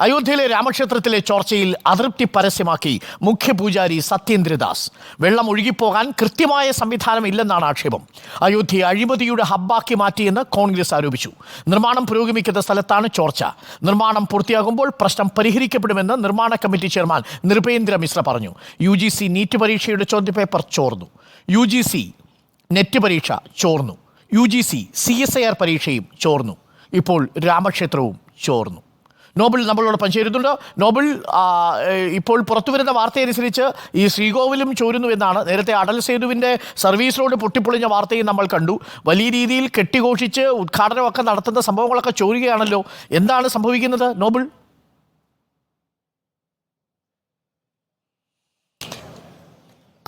അയോധ്യയിലെ രാമക്ഷേത്രത്തിലെ ചോർച്ചയിൽ അതൃപ്തി പരസ്യമാക്കി മുഖ്യപൂജാരി സത്യേന്ദ്രദാസ്. വെള്ളം ഒഴുകിപ്പോകാൻ കൃത്യമായ സംവിധാനം ഇല്ലെന്നാണ് ആക്ഷേപം. അയോധ്യയെ അഴിമതിയുടെ ഹബ്ബാക്കി മാറ്റിയെന്ന് കോൺഗ്രസ് ആരോപിച്ചു. നിർമ്മാണം പുരോഗമിക്കുന്ന സ്ഥലത്താണ് ചോർച്ച. നിർമ്മാണം പൂർത്തിയാകുമ്പോൾ പ്രശ്നം പരിഹരിക്കപ്പെടുമെന്ന് നിർമ്മാണ കമ്മിറ്റി ചെയർമാൻ നൃപേന്ദ്ര മിശ്ര പറഞ്ഞു. യു ജി സി നീറ്റ് പരീക്ഷയുടെ ചോദ്യപേപ്പർ ചോർന്നു. യു ജി സി നെറ്റ് പരീക്ഷ ചോർന്നു. U G C C S I R പരീക്ഷയും ചോർന്നു. ഇപ്പോൾ രാമക്ഷേത്രവും ചോർന്നു. നോബിൾ നമ്മളോടൊപ്പം ചേരുന്നുണ്ട്. നോബിൾ ഇപ്പോൾ പുറത്തു വരുന്ന വാർത്തയനുസരിച്ച് ഈ ശ്രീകോവിലും ചോരുന്നു എന്നാണ്. നേരത്തെ അടൽ സേതുവിന്റെ സർവീസ് റോഡ് പൊട്ടിപ്പൊളിഞ്ഞ വാർത്തയും നമ്മൾ കണ്ടു. വലിയ രീതിയിൽ കെട്ടിഘോഷിച്ച് ഉദ്ഘാടനമൊക്കെ നടത്തുന്ന സംഭവങ്ങളൊക്കെ ചോരുകയാണല്ലോ. എന്താണ് സംഭവിക്കുന്നത്? നോബിൾ?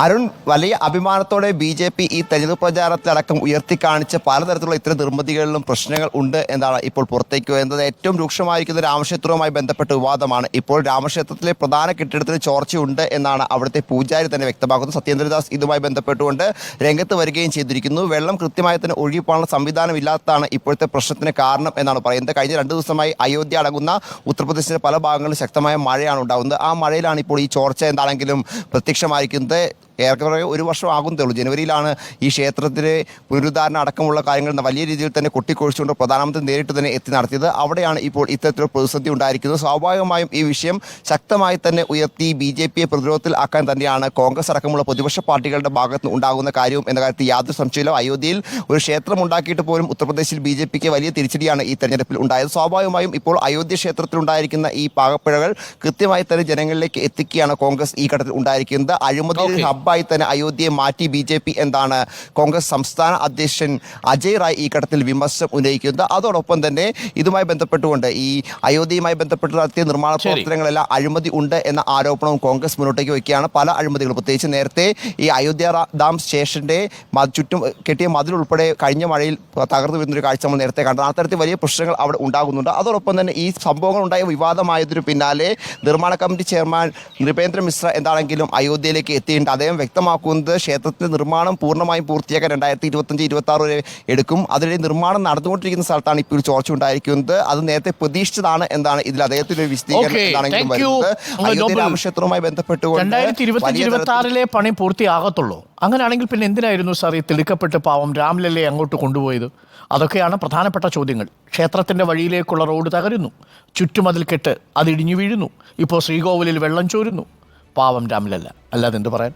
അരുൺ വലിയ അഭിമാനത്തോടെ ബി ജെ പി ഈ തെരഞ്ഞെടുപ്പ് പ്രചാരണത്തിലടക്കം ഉയർത്തിക്കാണിച്ച പലതരത്തിലുള്ള ഇത്തരം നിർമ്മിതികളിലും പ്രശ്നങ്ങൾ ഉണ്ട് എന്നാണ് ഇപ്പോൾ പുറത്തേക്ക് വരുന്നത്. ഏറ്റവും രൂക്ഷമായിരിക്കുന്ന രാമക്ഷേത്രവുമായി ബന്ധപ്പെട്ട വിവാദമാണ്. ഇപ്പോൾ രാമക്ഷേത്രത്തിലെ പ്രധാന കെട്ടിടത്തിന് ചോർച്ചയുണ്ട് എന്നാണ് അവിടുത്തെ പൂജാരി തന്നെ വ്യക്തമാക്കുന്നത്. സത്യേന്ദ്രദാസ് ഇതുമായി ബന്ധപ്പെട്ടുകൊണ്ട് രംഗത്ത് വരികയും ചെയ്തിരിക്കുന്നു. വെള്ളം കൃത്യമായി തന്നെ ഒഴുകിപ്പോകാനുള്ള സംവിധാനം ഇല്ലാത്തതാണ് ഇപ്പോഴത്തെ പ്രശ്നത്തിന് കാരണം എന്നാണ് പറയുന്നത്. കഴിഞ്ഞ രണ്ട് ദിവസമായി അയോധ്യ അടങ്ങുന്ന ഉത്തർപ്രദേശിലെ പല ഭാഗങ്ങളിലും ശക്തമായ മഴയാണ് ഉണ്ടാകുന്നത്. ആ മഴയിലാണ് ഇപ്പോൾ ഈ ചോർച്ച എന്താണെങ്കിലും പ്രത്യക്ഷമായിരിക്കുന്നത്. ഏറെക്കുറെ ഒരു വർഷം ആകുന്നതേ ഉള്ളൂ. ജനുവരിയിലാണ് ഈ ക്ഷേത്രത്തിലെ പുനരുദ്ധാരണ അടക്കമുള്ള കാര്യങ്ങൾ വലിയ രീതിയിൽ തന്നെ കൊട്ടിക്കൊഴിച്ചുകൊണ്ട് പ്രധാനമന്ത്രി നേരിട്ട് തന്നെ എത്തി നടത്തിയത്. അവിടെയാണ് ഇപ്പോൾ ഇത്തരത്തിലുള്ള പ്രതിസന്ധി ഉണ്ടായിരിക്കുന്നത്. സ്വാഭാവികമായും ഈ വിഷയം ശക്തമായി തന്നെ ഉയർത്തി ബി ജെ പിയെ പ്രതിരോധത്തിൽ ആക്കാൻ തന്നെയാണ് കോൺഗ്രസ് അടക്കമുള്ള പ്രതിപക്ഷ പാർട്ടികളുടെ ഭാഗത്ത് ഉണ്ടാകുന്ന കാര്യവും എന്ന കാര്യത്തിൽ യാതൊരു സംശയമില്ല അയോധ്യയിൽ ഒരു ക്ഷേത്രം ഉണ്ടാക്കിയിട്ട് പോലും ഉത്തർപ്രദേശിൽ ബി ജെ പിക്ക് വലിയ തിരിച്ചടിയാണ് ഈ തെരഞ്ഞെടുപ്പിൽ ഉണ്ടായത്. സ്വാഭാവികമായും ഇപ്പോൾ അയോധ്യ ക്ഷേത്രത്തിൽ ഉണ്ടായിരിക്കുന്ന ഈ പാകപ്പിഴകൾ കൃത്യമായി തന്നെ ജനങ്ങളിലേക്ക് എത്തിക്കുകയാണ് കോൺഗ്രസ് ഈ ഘട്ടത്തിൽ ഉണ്ടായിരിക്കുന്നത്. അഴിമതി Okay. ഹബ്ബായി തന്നെ അയോധ്യയെ മാറ്റി ബി ജെ പി എന്താണ് കോൺഗ്രസ് സംസ്ഥാന അധ്യക്ഷൻ അജയ് റായ് ഈ ഘട്ടത്തിൽ വിമർശനം ഉന്നയിക്കുന്നത്. അതോടൊപ്പം തന്നെ ഇതുമായി ബന്ധപ്പെട്ടുകൊണ്ട് ഈ അയോധ്യയുമായി ബന്ധപ്പെട്ട് നടത്തിയ നിർമ്മാണ. പ്രവർത്തനങ്ങളെല്ലാം അഴിമതി ഉണ്ട് എന്ന ആരോപണവും കോൺഗ്രസ് മുന്നോട്ടേക്ക് വയ്ക്കുകയാണ്. പല അഴിമതികളും. പ്രത്യേകിച്ച് നേരത്തെ ഈ അയോധ്യ ഡാം സ്റ്റേഷന്റെ ചുറ്റും കെട്ടിയ മതിൽ ഉൾപ്പെടെ കഴിഞ്ഞ മഴയിൽ തകർന്നു വരുന്നൊരു കാഴ്ച നമ്മൾ നേരത്തെ കണ്ടു. അത്തരത്തിൽ വലിയ പ്രശ്നങ്ങൾ അവിടെ ഉണ്ടാകുന്നുണ്ട്. അതോടൊപ്പം തന്നെ ഈ സംഭവങ്ങൾ ഉണ്ടായ വിവാദമായതിനു പിന്നാലെ നിർമ്മാണ കമ്മിറ്റി ചെയർമാൻ നൃപേന്ദ്ര മിശ്ര എന്താണെങ്കിലും അയോധ്യയിലേക്ക് എത്തിയിട്ടുണ്ട്. അദ്ദേഹം വ്യക്തമാക്കുന്നത് ക്ഷേത്രത്തിന്റെ നിർമ്മാണം പൂർണമായും പൂർത്തിയാക്കാൻ രണ്ടായിരത്തി ഇരുപത്തഞ്ച് ഇരുപത്തി ആറ് വരെ എടുക്കും. അതിനിടെ നിർമ്മാണം നടന്നുകൊണ്ടിരിക്കുന്ന സ്ഥലത്താണ് ഇപ്പോൾ ചോർച്ച ഉണ്ടായിരിക്കുന്നത്. അത് നേരത്തെ പ്രതീക്ഷിച്ചതാണ് എന്നാണ് ഇതിൽ അദ്ദേഹത്തിന്റെ വിശദീകരണം അയോധ്യ രാമക്ഷേത്രവുമായി ബന്ധപ്പെട്ടുകൊണ്ട് പണി പൂർത്തിയാകത്തുള്ളൂ. അങ്ങനെയാണെങ്കിൽ പിന്നെ എന്തിനായിരുന്നു സാർ ഈ തിടുക്കപ്പെട്ട് പാവം രാംലല്ലേ അങ്ങോട്ട് കൊണ്ടുപോയത്? അതൊക്കെയാണ് പ്രധാനപ്പെട്ട ചോദ്യങ്ങൾ. ക്ഷേത്രത്തിന്റെ വഴിയിലേക്കുള്ള റോഡ് തകരുന്നു. ചുറ്റുമതിൽ കെട്ട് അതിടിഞ്ഞു വീഴുന്നു. ഇപ്പോൾ ശ്രീകോവിലിൽ വെള്ളം ചോരുന്നു. പാവം രാംലല്ല അല്ലാതെ എന്ത് പറയാൻ?